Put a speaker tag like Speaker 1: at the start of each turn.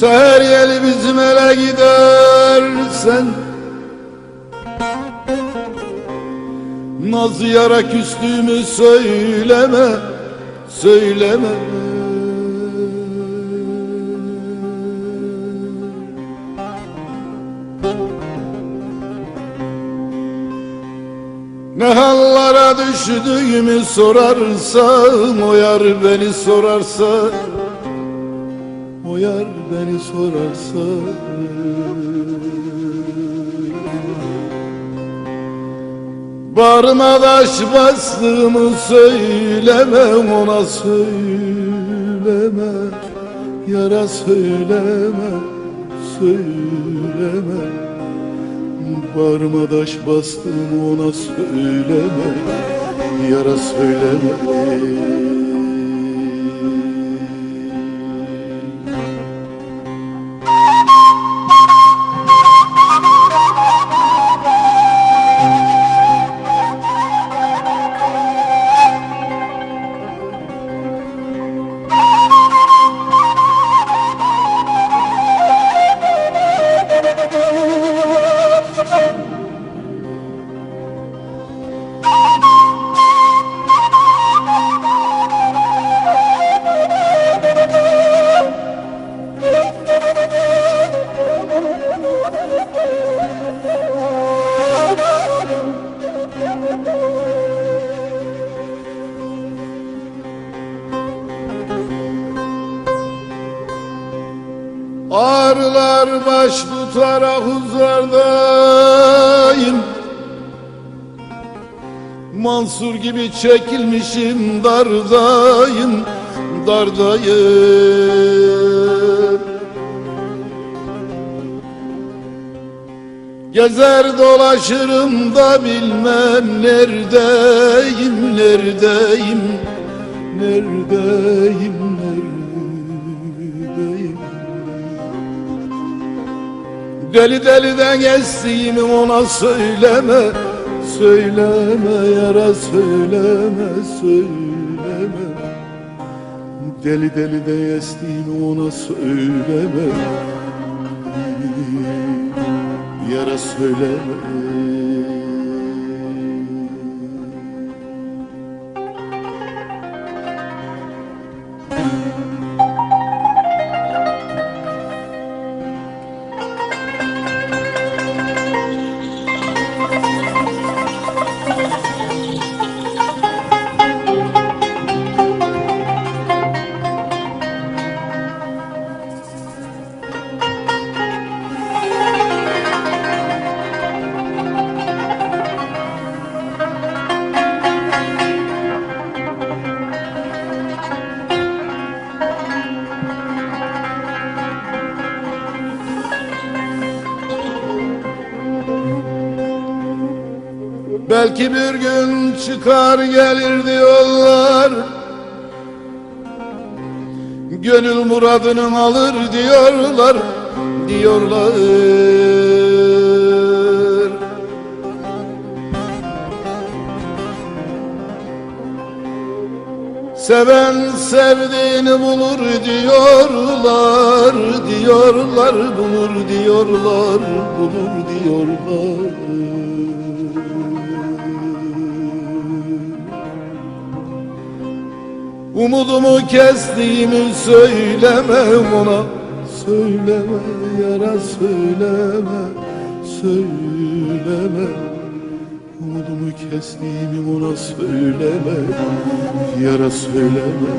Speaker 1: deli bizim ele gidersen Naz yara küstüğümü söyleme Söyleme. Ne hallara düştüğümü sorarsam O yar beni sorarsa O yar beni sorarsa Bağrıma taş bastığımı söyleme ona söyleme. Yara söyleme söyleme. Bağrıma taş bastığımı ona söyleme. Yara söyleme Ağrılar baş tutarak huzurdayım Mansur gibi çekilmişim dardayım Dardayım Gezer dolaşırım da bilmem neredeyim, neredeyim, neredeyim. Deli deliden estiğimi ona söyleme, söyleme yara söyleme, söyleme. Deli deli de estiğimi ona söyleme. Yara söyleme Belki bir gün çıkar gelir diyorlar Gönül muradını alır diyorlar Diyorlar. Seven sevdiğini bulur diyorlar Diyorlar bulur diyorlar Bulur diyorlar Umudumu kestiğimi söyleme ona. Söyleme yara söyleme. Söyleme. Umudumu kestiğimi ona söyleme. Yara söyleme